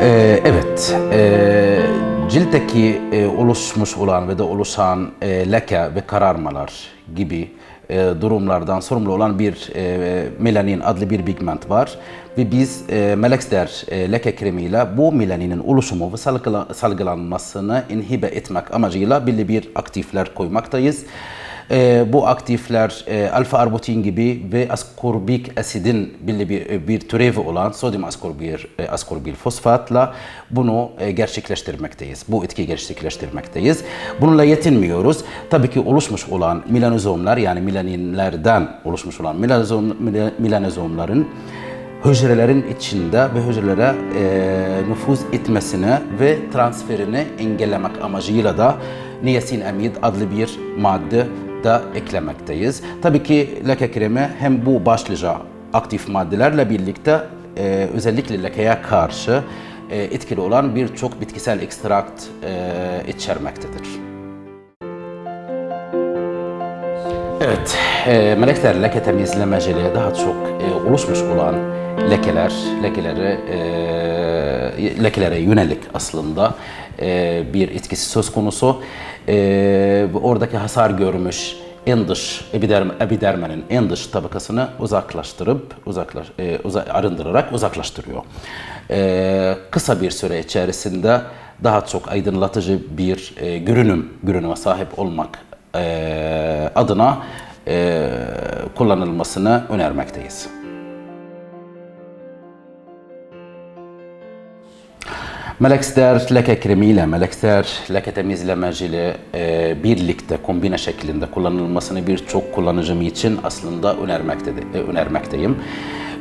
Ee, evet, ee, ciltteki ee, oluşmuş olan ve de oluşan ee, leke ve kararmalar gibi ee, durumlardan sorumlu olan bir ee, melanin adlı bir pigment var. Ve biz ee, Melexder ee, leke kremiyle bu melaninin oluşumu ve salgıla- salgılanmasını inhibe etmek amacıyla belli bir aktifler koymaktayız. Ee, bu aktifler e, alfa arbutin gibi ve askorbik asidin belli bir, bir türevi olan sodyum askorbil, e, askorbil fosfatla bunu e, gerçekleştirmekteyiz. Bu etkiyi gerçekleştirmekteyiz. Bununla yetinmiyoruz. Tabii ki oluşmuş olan melanozomlar yani melaninlerden oluşmuş olan melanozom, mela- melanozomların hücrelerin içinde ve hücrelere e, nüfuz etmesini ve transferini engellemek amacıyla da niasinamid adlı bir madde da eklemekteyiz. Tabii ki leke kremi hem bu başlıca aktif maddelerle birlikte e, özellikle lekeye karşı e, etkili olan birçok bitkisel ekstrakt e, içermektedir. Evet, e, melekler leke temizlemeciliğe daha çok e, oluşmuş olan lekeler, lekeleri, e, lekelere yönelik aslında e, bir etkisi söz konusu. E, oradaki hasar görmüş en dış epiderm, epidermenin en dış tabakasını uzaklaştırıp uzaklaş, e, uza, arındırarak uzaklaştırıyor. E, kısa bir süre içerisinde daha çok aydınlatıcı bir e, görünüm görünüme sahip olmak e, adına e, kullanılmasını önermekteyiz. Melexler leke kremi ile Melexler leke temizlemecili e, birlikte kombine şeklinde kullanılmasını birçok kullanıcım için aslında önermekte, e, önermekteyim.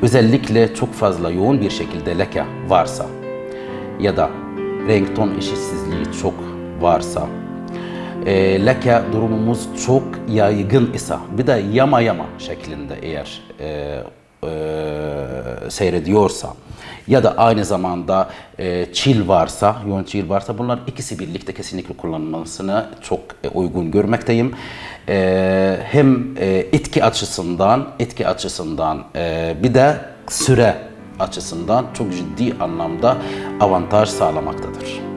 Özellikle çok fazla yoğun bir şekilde leke varsa ya da renk ton eşitsizliği çok varsa e, leke durumumuz çok yaygın ise bir de yama yama şeklinde eğer e, e, seyrediyorsa ya da aynı zamanda e, çil varsa, yoğun çil varsa bunlar ikisi birlikte kesinlikle kullanılmasını çok e, uygun görmekteyim. E, hem e, etki açısından, etki açısından e, bir de süre açısından çok ciddi anlamda avantaj sağlamaktadır.